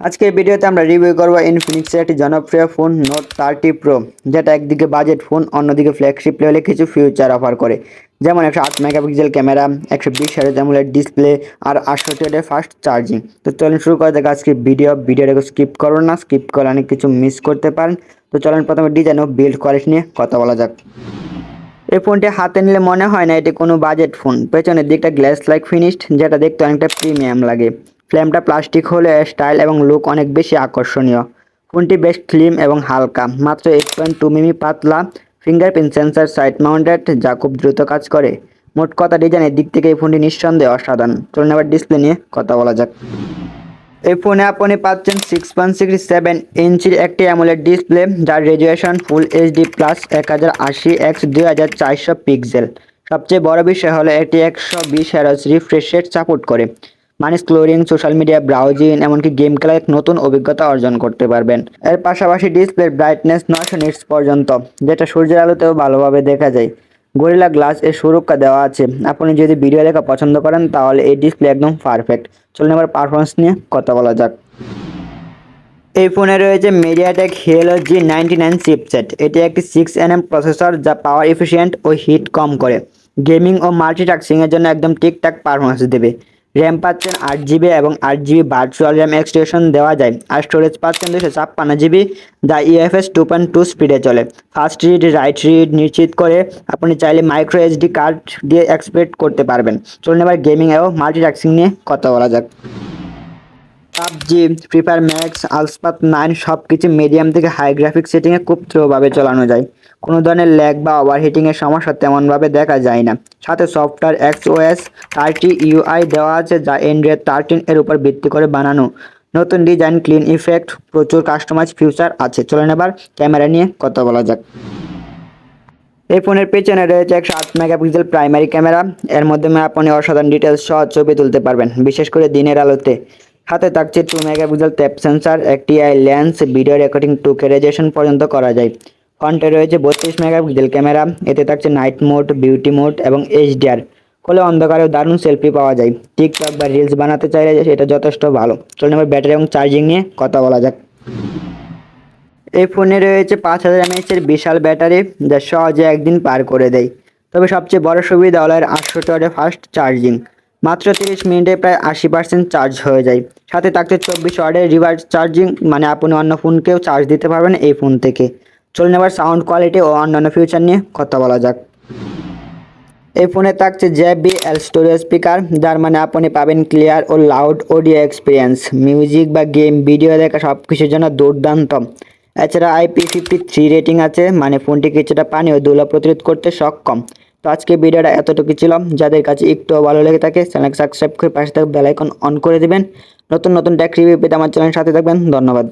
আজকের ভিডিওতে আমরা রিভিউ করব ইনফিনিক্সের একটি জনপ্রিয় ফোন নোট থার্টি প্রো যেটা একদিকে বাজেট ফোন অন্যদিকে ফ্ল্যাগশিপ লেভেলে কিছু ফিউচার অফার করে। যেমন একশো আট মেগাপিক্সেল ক্যামেরা একশো বিশ হাজার অ্যামুলেট ডিসপ্লে আর আটষট্টি ওয়াটের ফাস্ট চার্জিং তো চলুন শুরু করে দেখ আজকে ভিডিও ভিডিওটাকে স্কিপ করুন না স্কিপ করলে অনেক কিছু মিস করতে পারেন। তো চলুন প্রথমে ডিজাইন ও বিল্ড কোয়ালিটি নিয়ে কথা বলা যাক। এই ফোনটি হাতে নিলে মনে হয় না এটি কোনো বাজেট ফোন পেছনের দিকটা গ্লাস লাইক ফিনিশড যেটা দেখতে অনেকটা প্রিমিয়াম লাগে। ফ্লেমটা প্লাস্টিক হলে স্টাইল এবং লুক অনেক বেশি আকর্ষণীয়। ফোনটি বেশ ক্লিম এবং হালকা, মাত্র এইট পয়েন্ট টু মিমি পাতলা ফিঙ্গারপ্রিন্ট সেন্সার সাইড মাউন্টেড, যা খুব দ্রুত কাজ করে। মোট কথা ডিজাইনের দিক থেকে এই ফোনটি নিঃসন্দেহে অসাধারণ। চলুন এবার ডিসপ্লে নিয়ে কথা বলা যাক। এই ফোনে আপনি পাচ্ছেন সিক্স পয়েন্ট সিক্স সেভেন ইঞ্চির একটি অ্যামোলেড ডিসপ্লে, যার রেজুয়েশন ফুল এইচডি প্লাস এক হাজার আশি এক্স দুই হাজার চারশো পিক্সেল। সবচেয়ে বড় বিষয় হলো এটি একশো বিশ হ্যারস রিফ্রেশ রেট সাপোর্ট করে। মানে স্ক্লোরিং, সোশ্যাল মিডিয়া, ব্রাউজিং, এমনকি গেম খেলার এক নতুন অভিজ্ঞতা অর্জন করতে পারবেন। এর পাশাপাশি ডিসপ্লের ব্রাইটনেস নয়শো নিটস পর্যন্ত, যেটা সূর্যের আলোতেও ভালোভাবে দেখা যায়। গরিলা গ্লাস এর সুরক্ষা দেওয়া আছে। আপনি যদি ভিডিও দেখা পছন্দ করেন, তাহলে এই ডিসপ্লে একদম পারফেক্ট চলুন এবার পারফরমেন্স নিয়ে কথা বলা যাক। এই ফোনে রয়েছে MediaTek Helio G ninety nine chipset এটি একটি সিক্স এন এম প্রসেসর যা পাওয়ার এফিসিয়েন্ট ও হিট কম করে। গেমিং ও মাল্টিটাস্কিংয়ের জন্য একদম ঠিকঠাক পারফরমেন্স দেবে। র্যাম পাচ্ছেন আট জিবি এবং আট জিবি ভার্চুয়াল র্যাম এক্সটেনশন দেওয়া যায়। আর স্টোরেজ পাচ্ছেন দুশো ছাপ্পান্ন জিবি, যা ইএফএস টু পয়েন্ট টু স্পিডে চলে। ফার্স্ট রিড রাইট রিড নিশ্চিত করে আপনি চাইলে মাইক্রো এইচডি কার্ড দিয়ে এক্সপেক্ট করতে পারবেন। চলুন এবার গেমিং এবং মাল্টিটাস্কিং নিয়ে কথা বলা যাক। PUBG free fire max Asphalt nine সব কিছু মিডিয়াম থেকে হাই গ্রাফিক সেটিংয়ে খুব স্লোভাবে চালানো যায়। কোনো ধরনের ল্যাগ বা ওভারহিটিংয়ের সমস্যা তেমনভাবে দেখা যায় না। সাথে software X OS thirty UI দেওয়া আছে, যা এন্ড্রয়েড থার্টিন এর উপর ভিত্তি করে বানানো। নতুন ডিজাইন ক্লিন ইফেক্ট প্রচুর কাস্টমাইজ ফিউচার আছে। চলুন এবার ক্যামেরা নিয়ে কথা বলা যাক। এই ফোনের পেছনে রয়েছে একশো আট মেগাপিক্সেল প্রাইমারি ক্যামেরা এর মাধ্যমে আপনি অসাধারণ ডিটেলস সহ ছবি তুলতে পারবেন, বিশেষ করে দিনের আলোতে। হাতে থাকছে টু মেগাপিক্সেল ট্যাপ সেন্সার একটি AI lens video recording two K resolution পর্যন্ত করা যায়। ফ্রন্টে রয়েছে বত্রিশ মেগাপিক্সেল ক্যামেরা এতে থাকছে নাইট মোড বিউটি মোড এবং এইচডিআর ফলে অন্ধকারেও দারুণ সেলফি পাওয়া যায়। টিকটক বা রিলস বানাতে চাইলে সেটা যথেষ্ট ভালো। চলুন এবার ব্যাটারি এবং চার্জিং নিয়ে কথা বলা যাক। এই ফোনে রয়েছে পাঁচ হাজার এমএএচের বিশাল ব্যাটারি যা সহজে একদিন পার করে দেয়। তবে সবচেয়ে বড় সুবিধা হলো এর আটশো ওয়াটের ফাস্ট চার্জিং মাত্র তিরিশ মিনিটে প্রায় আশি পার্সেন্ট চার্জ হয়ে যায়। সাথে থাকছে চব্বিশ ওয়ার্ডের রিভার্স চার্জিং মানে আপনি অন্য ফোনকেও চার্জ দিতে পারবেন এই ফোন থেকে। চলুন এবার সাউন্ড কোয়ালিটি ও অন্যান্য ফিউচার নিয়ে কথা বলা যাক। এই ফোনে থাকছে জেবি এল স্টোরেজ স্পিকার, যার মানে আপনি পাবেন ক্লিয়ার ও লাউড অডিও এক্সপিরিয়েন্স। মিউজিক বা গেম, ভিডিও দেখা সব কিছুর জন্য দুর্দান্ত। এছাড়া আইপি ফিফটি থ্রি রেটিং আছে মানে ফোনটি কিছুটা পানি ও ধুলা প্রতিরোধ করতে সক্ষম। তো আজকে ভিডিওটা এতটুকু ছিল যাদের কাছে একটু ভালো লেগে থাকে, চ্যানেলকে সাবস্ক্রাইব করে পাশে থাকা বেলাইকন অন করে দেবেন। নতুন নতুন ট্যাক রিভিউ পেতে আমার চ্যানেলের সাথে থাকবেন। ধন্যবাদ।